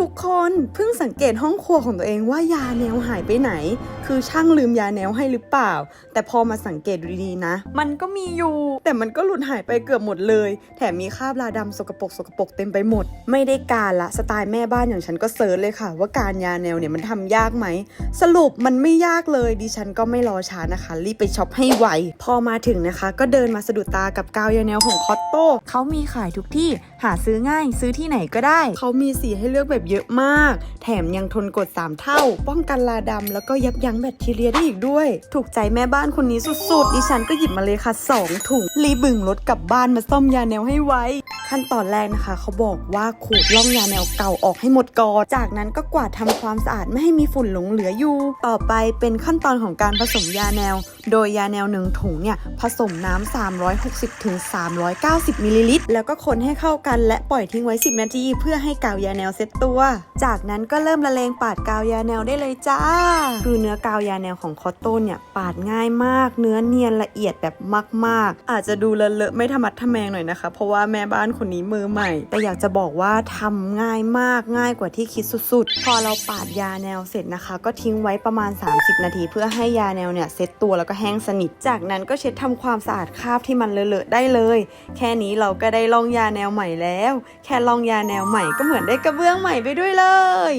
ทุกคนเพิ่งสังเกตห้องครัวของตัวเองว่ายาแนวหายไปไหน คือช่างลืมยาแนวให้หรือเปล่า แต่พอมาสังเกตดูดีๆนะ มันก็มีอยู่ แต่มันก็หลุดหายไปเกือบหมดเลย แถมมีคราบลาดำสกปรกสกปรกเต็มไปหมด ไม่ได้การละสไตล์แม่บ้านอย่างฉันก็เซิร์ชเลยค่ะ ว่าการยาแนวเนี่ยมันทำยากไหม สรุปมันไม่ยากเลยดิฉันก็ไม่รอช้านะคะ รีบไปช็อปให้ไวพอมาถึงนะคะ ก็เดินมาสะดุดตากับกาวยาแนวของคอตโต้เขามีขายทุกที่หาซื้อง่าย ซื้อที่ไหนก็ได้เขามีสีให้เลือกแบบเยอะมาก แถมยังทนกด 3 เท่า ป้องกันลาดำแล้วก็ยับยั้งแบคทีเรียได้อีกด้วย ถูกใจแม่บ้านคนนี้สุดๆ ดิฉันก็หยิบมาเลยค่ะ 2 ถุงรีบบึงรถกลับบ้านมาซ่อมยาแนวให้ไวขั้นตอนแรกนะคะ เขาบอกว่าขูดล่องยาแนวเก่าออกให้หมดก่อนจากนั้นก็กวาดทำความสะอาดไม่ให้มีฝุ่นหลงเหลืออยู่ ต่อไปเป็นขั้นตอนของการผสมยาแนว โดยยาแนวหนึ่งถุงเนี่ยผสมน้ำ360ถึง390มิลลิลิตรแล้วก็คนให้เข้ากันและปล่อยทิ้งไว้ 10 นาทีเพื่อให้กาวยาแนวเซ็ตตัว จากนั้นก็เริ่มละเลงปาดกาวยาแนวได้เลยจ้า คือเนื้อกาวยาแนวของคอตโต้เนี่ยปาดง่ายมาก เนื้อเนียนละเอียดแบบมาก ๆ อาจจะดูเลอะๆไม่ทะมัดทะแมงหน่อยนะคะ เพราะว่าแม่บ้านคนนี้มือใหม่ แต่อยากจะบอกว่าทำง่ายมากง่ายกว่าที่คิดสุดๆ พอเราปาดยาแนวเสร็จนะคะ ก็ทิ้งไว้ประมาณ 30 นาที เพื่อให้ยาแนวเนี่ยเซ็ตตัวแล้วก็แห้งสนิท จากนั้นก็เช็ดทำความสะอาดคราบที่มันเลอะๆได้เลย แค่นี้เราก็ได้ลองยาแนวใหม่แล้ว แค่ลองยาแนวใหม่ก็เหมือนได้กระเบื้องใหม่ไปด้วยเลย